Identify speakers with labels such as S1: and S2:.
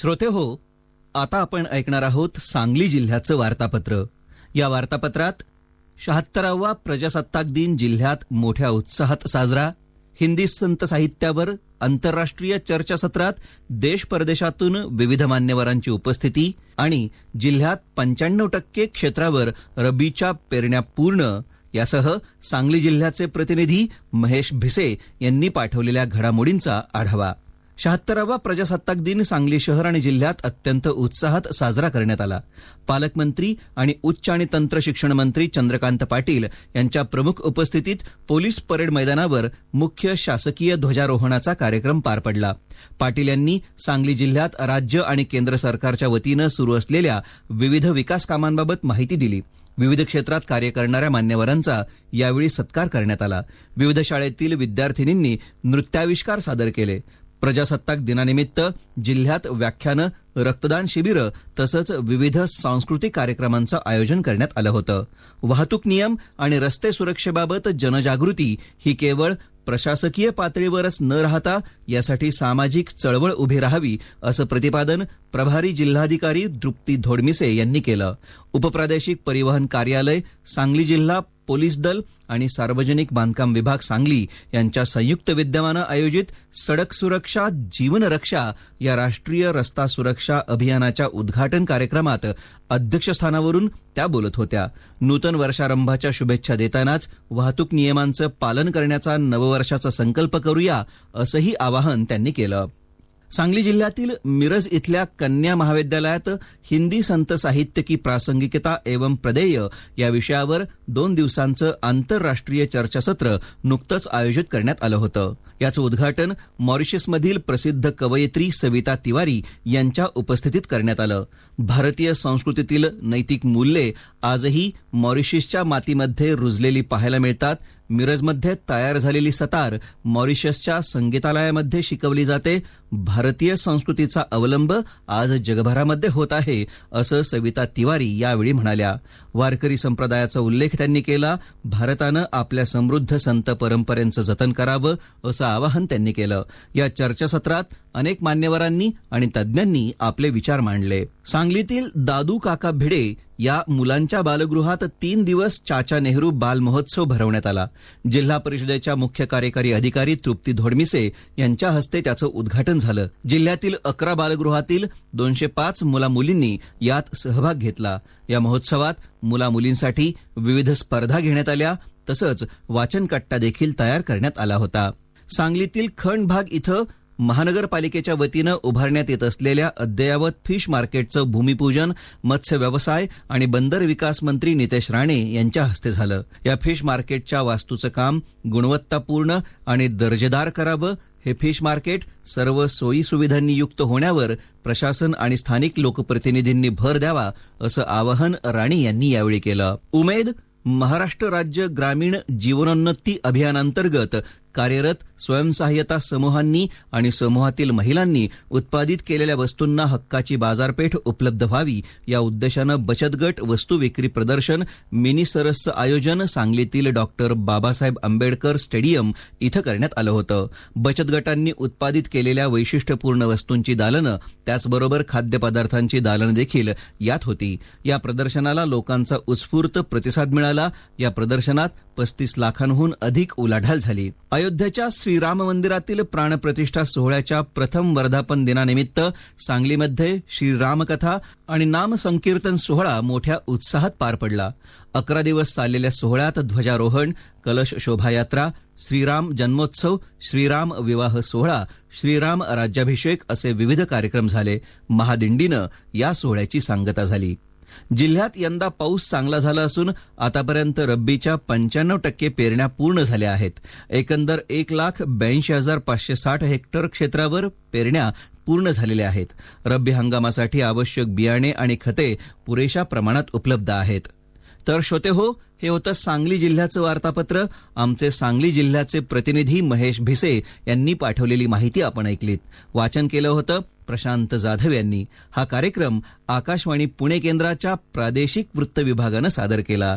S1: श्रोते हो आता आपण ऐकणार आहोत सांगली जिल्ह्याचं वार्तापत्र या वार्तापत्रात शहात्तरावा प्रजासत्ताक दिन जिल्ह्यात मोठ्या उत्साहात साजरा हिंदी संत साहित्यावर आंतरराष्ट्रीय चर्चासत्रात देश परदेशातून विविध मान्यवरांची उपस्थिती आणि जिल्ह्यात पंच्याण्णव टक्के क्षेत्रावर रबीच्या पेरण्या पूर्ण यासह सांगली जिल्ह्याचे प्रतिनिधी महेश भिसे यांनी पाठवलेल्या घडामोडींचा आढावा शहात्तरावा प्रजासत्ताक दिन सांगली शहर आणि जिल्ह्यात अत्यंत उत्साहात साजरा करण्यात आला पालकमंत्री आणि उच्च आणि तंत्र शिक्षण मंत्री चंद्रकांत पाटील यांच्या प्रमुख उपस्थितीत पोलीस परेड मैदानावर मुख्य शासकीय ध्वजारोहणाचा कार्यक्रम पार पडला पाटील यांनी सांगली जिल्ह्यात राज्य आणि केंद्र सरकारच्या वतीनं सुरू असलेल्या विविध विकास कामांबाबत माहिती दिली विविध क्षेत्रात कार्य करणाऱ्या मान्यवरांचा यावेळी सत्कार करण्यात आला विविध शाळेतील विद्यार्थिनींनी नृत्याविष्कार सादर केले प्रजासत्ताक दिनानिमित्त जिल्ह्यात व्याख्यानं रक्तदान शिबिरं तसंच विविध सांस्कृतिक कार्यक्रमांचं आयोजन करण्यात आलं होतं वाहतूक नियम आणि रस्ते सुरक्षेबाबत जनजागृती ही केवळ प्रशासकीय पातळीवरच न राहता यासाठी सामाजिक चळवळ उभी राहावी असं प्रतिपादन प्रभारी जिल्हाधिकारी दृप्ती धोडमिसे यांनी केलं उपप्रादेशिक परिवहन कार्यालय सांगली जिल्हा पोलीस दल आणि सार्वजनिक बांधकाम विभाग सांगली यांच्या संयुक्त विद्यमानं आयोजित सडक सुरक्षा जीवन रक्षा या राष्ट्रीय रस्ता सुरक्षा अभियानाच्या उद्घाटन कार्यक्रमात अध्यक्षस्थानावरून त्या बोलत होत्या नूतन वर्षारंभाच्या शुभेच्छा देतानाच वाहतूक नियमांचं पालन करण्याचा नववर्षाचा संकल्प करूया असंही आवाहन त्यांनी केलं सांगली जिल्ह्यातील मिरज इथल्या कन्या महाविद्यालयात हिंदी संत साहित्य की प्रासंगिकता एवं प्रदेय या विषयावर दोन दिवसांचं आंतरराष्ट्रीय चर्चासत्र नुकतंच आयोजित करण्यात आलं होतं याचं उद्घाटन मॉरिशसमधील प्रसिद्ध कवयित्री सविता तिवारी यांच्या उपस्थितीत करण्यात आलं भारतीय संस्कृतीतील नैतिक मूल्ये आजही मॉरिशसच्या मातीमध्ये रुजलेली पाहायला मिळतात मिरजमध्ये तयार झालेली सतार मॉरिशसच्या संगीतालयामध्ये शिकवली जाते भारतीय संस्कृतीचा अवलंब आज जगभरामध्ये होत आहे असं सविता तिवारी यावेळी म्हणाल्या वारकरी संप्रदायाचा उल्लेख त्यांनी केला भारतानं आपल्या समृद्ध संत परंपरेचं जतन करावं असं आवाहन त्यांनी केलं या चर्चासत्रात अनेक मान्यवरांनी आणि तज्ज्ञांनी आपले विचार मांडले सांगलीतील दादू काका भिडे या मुलांच्या बालगृहात तीन दिवस चाचा नेहरू बालमहोत्सव भरवण्यात आला जिल्हा परिषदेच्या मुख्य कार्यकारी अधिकारी तृप्ती धोडमिसे यांच्या हस्ते त्याचं उद्घाटन झालं जिल्ह्यातील अकरा बालगृहातील दोनशे पाच मुला मुलींनी यात सहभाग घेतला या महोत्सवात मुला मुलींसाठी विविध स्पर्धा घेण्यात आल्या तसंच वाचन कट्टा देखील तयार करण्यात आला होता सांगलीतील खंड भाग इथं महानगरपालिकेच्या वतीनं उभारण्यात येत असलेल्या अद्ययावत फिश मार्केटचं भूमिपूजन मत्स्य व्यवसाय आणि बंदर विकास मंत्री नितेश राणे यांच्या हस्ते झालं या फिश मार्केटच्या वास्तूचं काम गुणवत्तापूर्ण आणि दर्जेदार करावं हे फिश मार्केट सर्व सोयी सुविधांनी युक्त होण्यावर प्रशासन आणि स्थानिक लोकप्रतिनिधींनी भर द्यावा असं आवाहन राणे यांनी यावेळी केलं उमेद महाराष्ट्र राज्य ग्रामीण जीवनोन्नती अभियानांतर्गत कार्यरत स्वयंसहाय्यता समूहांनी आणि समूहातील महिलांनी उत्पादित केलेल्या वस्तूंना हक्काची बाजारपेठ उपलब्ध व्हावी या उद्देशानं बचत गट वस्तू विक्री प्रदर्शन मिनी सरसचं आयोजन सांगलीतील डॉक्टर बाबासाहेब आंबेडकर स्टेडियम इथं करण्यात आलं होतं बचत गटांनी उत्पादित केलेल्या वैशिष्ट्यपूर्ण वस्तूंची दालनं त्याचबरोबर खाद्यपदार्थांची दालनं देखील यात होती या प्रदर्शनाला लोकांचा उत्स्फूर्त प्रतिसाद मिळाला या प्रदर्शनात पस्तीस लाखांहून अधिक उलाढाल झाली अयोध्येच्या श्रीराम मंदिरातील प्राणप्रतिष्ठा सोहळ्याच्या प्रथम वर्धापन दिनानिमित्त सांगलीमध्ये श्रीरामकथा आणि नाम संकीर्तन सोहळा मोठ्या उत्साहात पार पडला अकरा दिवस चाललेल्या सोहळ्यात ध्वजारोहण कलश शोभायात्रा श्रीराम जन्मोत्सव श्रीराम विवाह सोहळा श्रीराम राज्याभिषेक असे विविध कार्यक्रम झाले महादिंडीनं या सोहळ्याची सांगता झाली जिल्ह्यात यंदा पाऊस चांगला झाला असून आतापर्यंत रब्बीच्या पंच्याण्णव टक्के पेरण्या पूर्ण झाल्या आहेत एकंदर एक लाख ब्याऐंशी हजार पाचशे साठ हेक्टर क्षेत्रावर पेरण्या पूर्ण झालेल्या आहेत रब्बी हंगामासाठी आवश्यक बियाणे आणि खते पुरेशा प्रमाणात उपलब्ध आहेत तर श्रोते हो हे होतं सांगली जिल्ह्याचं वार्तापत्र आमचे सांगली जिल्ह्याचे प्रतिनिधी महेश भिसे यांनी पाठवलेली माहिती आपण ऐकलीत वाचन केलं होतं प्रशांत जाधव यांनी हा कार्यक्रम आकाशवाणी पुणे केंद्राच्या प्रादेशिक वृत्त विभागानं सादर केला